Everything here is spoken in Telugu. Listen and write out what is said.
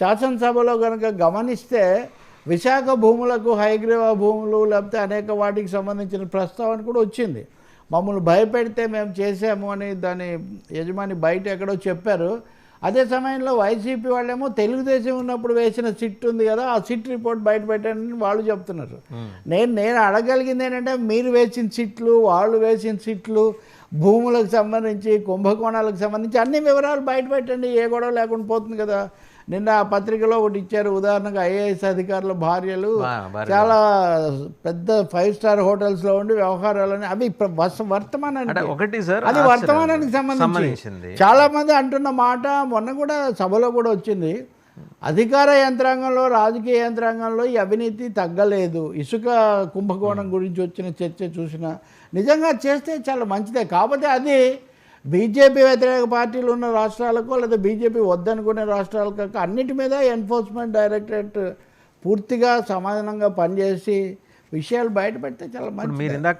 శాసనసభలో కనుక గమనిస్తే విశాఖ భూములకు హైగ్రీవ భూములు లేకపోతే అనేక వాటికి సంబంధించిన ప్రస్తావన కూడా వచ్చింది. మమ్మల్ని భయపెడితే మేము చేసాము అని దాని యజమాని బయట ఎక్కడో చెప్పారు. అదే సమయంలో వైసీపీ వాళ్ళేమో తెలుగుదేశం ఉన్నప్పుడు వేసిన సిట్ ఉంది కదా ఆ సిట్ రిపోర్ట్ బయట పెట్టండి వాళ్ళు చెప్తున్నారు. నేను నేను అడగలిగింది ఏంటంటే మీరు వేసిన సిట్లు వాళ్ళు వేసిన సిట్లు భూములకు సంబంధించి కుంభకోణాలకు సంబంధించి అన్ని వివరాలు బయట పెట్టండి. ఏ గొడవ లేకుండా పోతుంది కదా. నిన్న ఆ పత్రికలో ఒకటి ఇచ్చారు. ఉదాహరణకు ఐఏఎస్ అధికారుల భార్యలు. చాలా పెద్ద ఫైవ్ స్టార్ హోటల్స్లో ఉండి వ్యవహారాలని అవి వర్తమానానికి. ఒకటి సార్ అది. వర్తమానానికి సంబంధించి. సంబంధించింది. చాలా మంది అంటున్న మాట మొన్న కూడా సభలో కూడా వచ్చింది. అధికార యంత్రాంగంలో రాజకీయ యంత్రాంగంలో ఈ అవినీతి తగ్గలేదు. ఇసుక కుంభకోణం గురించి వచ్చిన చర్చ చూసిన నిజంగా చేస్తే చాలా మంచిదే. కాకపోతే అది బీజేపీ వ్యతిరేక పార్టీలు ఉన్న రాష్ట్రాలకు లేదా బీజేపీ వద్దనుకునే రాష్ట్రాలకు అన్నిటి మీద ఎన్ఫోర్స్మెంట్ డైరెక్టరేట్ పూర్తిగా సమాధానంగా పనిచేసి విషయాలు బయట పెడితే చాలా మంచిది మీరు ఇందాక